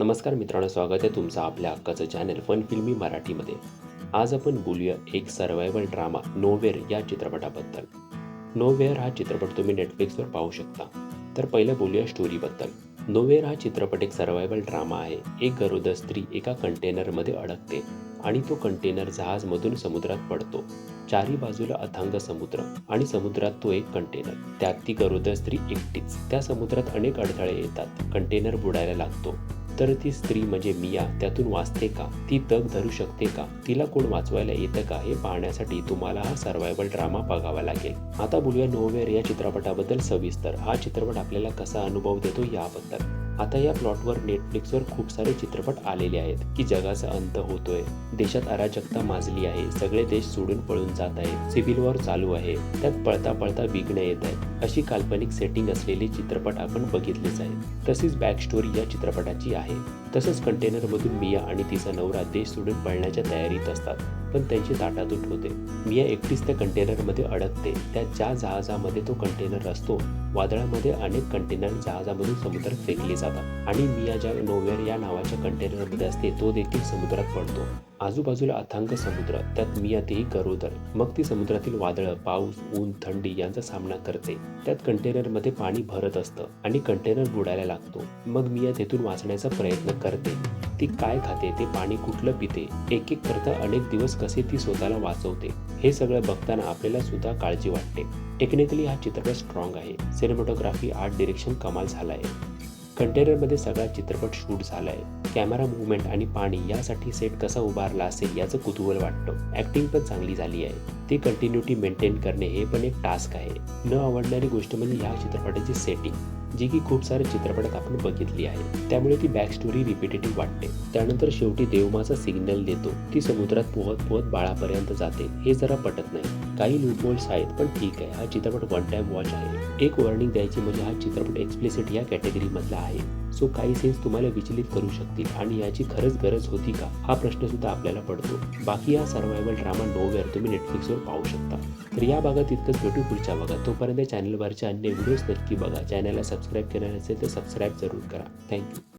नमस्कार मित्रांनो स्वागत आहे तुमचं आपल्या हक्काचं चॅनल फन फिल्मी मराठीमध्ये. आज आपण बोलूया एक सर्वायवल ड्रामा नोवेअर या चित्रपटाबद्दल. नोवेअर हा चित्रपट तुम्ही नेटफ्लिक्सवर पाहू शकता. तर पहिलं बोलूया स्टोरीबद्दल नोवेअर हा चित्रपट एक सर्वायवल ड्रामा आहे. एक गरोदर स्त्री एका कंटेनरमध्ये अडकते आणि तो कंटेनर जहाजमधून समुद्रात पडतो. चारी बाजूला अथांग समुद्र आणि समुद्रात तो एक कंटेनर त्यात ती गरोदर स्त्री एकटीच. त्या समुद्रात अनेक अडथळे येतात. कंटेनर बुडायला लागतो. तर ती स्त्री म्हणजे मिया त्यातून वाचते का? ती तग धरू शकते का? तिला कोण वाचवायला येतं का हे पाहण्यासाठी तुम्हाला हा सर्वायवल ड्रामा बघावा लागेल. आता बोलूया नोवेअर या चित्रपटाबद्दल सविस्तर. हा चित्रपट आपल्याला कसा अनुभव देतो याबद्दल. आता या प्लॉटवर नेटफ्लिक्सवर खूप सारे चित्रपट आलेले आहेत की जगाचा अंत होतोय. देशात अराजकता माजली आहे. सगळे देश सोडून पळून जात आहे सिव्हिल वॉर चालू आहे. त्यात पळता पळता विघ्न येत आहे अशी काल्पनिक सेटिंग असलेले चित्रपट आपण बघितलेच आहे तशीच बॅक स्टोरी या चित्रपटाची आहे. तसंच कंटेनरमधून मिया आणि तिचा नवरा देश सोडून पळण्याच्या तयारीत असतात. पण त्यांची ताटातूट होते मिया एकटीच त्या कंटेनरमध्ये अडकते. त्या ज्या जहाजामध्ये तो कंटेनर असतो वादळामध्ये अनेक कंटेनर जहाजामधून समुद्रात फेकले जातात. आणि मिया ज्या नोवेअर या नावाच्या कंटेनरमध्ये असते तो देखील समुद्रात पडतो. आजूबाजूला अथांग समुद्र त्यात मियातेही गरोदर. मग ती समुद्रातील वादळं पाऊस ऊन थंडी यांचा सामना करते. त्यात कंटेनरमध्ये पाणी भरत असतं आणि कंटेनर बुडायला लागतो. मग मिया तेथून वाचण्याचा प्रयत्न करते. ती काय खाते ते पाणी कुठलं पिते? एक एक करता अनेक दिवस कसे ती स्वतःला वाचवते? हे सगळं बघताना आपल्याला सुद्धा काळजी वाटते. टेक्निकली हा चित्रपट स्ट्रॉंग आहे. सिनेमॅटोग्राफी आर्ट डिरेक्शन कमाल झाला आहे कंटेनरमध्ये सगळा चित्रपट शूट झाला आहे कॅमेरा मुवमेंट आणि पाणी यासाठी सेट कसा उभारला असेल याचं कुतूहल वाटतं. ॲक्टिंग पण चांगली झाली आहे. ती कंटिन्युटी मेंटेन करणे हे पण एक टास्क आहे. न आवडणारी गोष्ट म्हणजे ह्या चित्रपटाची सेटिंग जी की खूप साऱ्या चित्रपटात आपण बघितली आहे. त्यामुळे ती बॅक स्टोरी रिपिटेटिव्ह वाटते. त्यानंतर शेवटी देवमाचा सिग्नल देतो. ती समुद्रात पोहत पोहत बाळापर्यंत जाते. हे जरा पटत नाही. काही लूपहोल्स आहेत पण ठीक आहे. हा चित्रपट वन टाइम वॉच आहे. एक वॉर्निंग द्यायची म्हणजे हा चित्रपट एक्सप्लिसिट या कॅटेगरीमधला आहे. सो काही सेन्स तुम्हाला विचलित करू शकतील आणि याची खरंच गरज होती का? हा प्रश्न सुद्धा आपल्याला पडतो. बाकी हा सर्वायवल ड्रामा नोवेअर तुम्ही नेटफ्लिक्सवर पाहू शकता. तर या भागात इतकंच भेटू पुढच्या भागात. तोपर्यंत चॅनलवरचे अन्य व्हिडिओज नक्की बघा. चॅनलला सबस्क्राईब केलं नसेल तर सबस्क्राईब जरूर करा. थँक्यू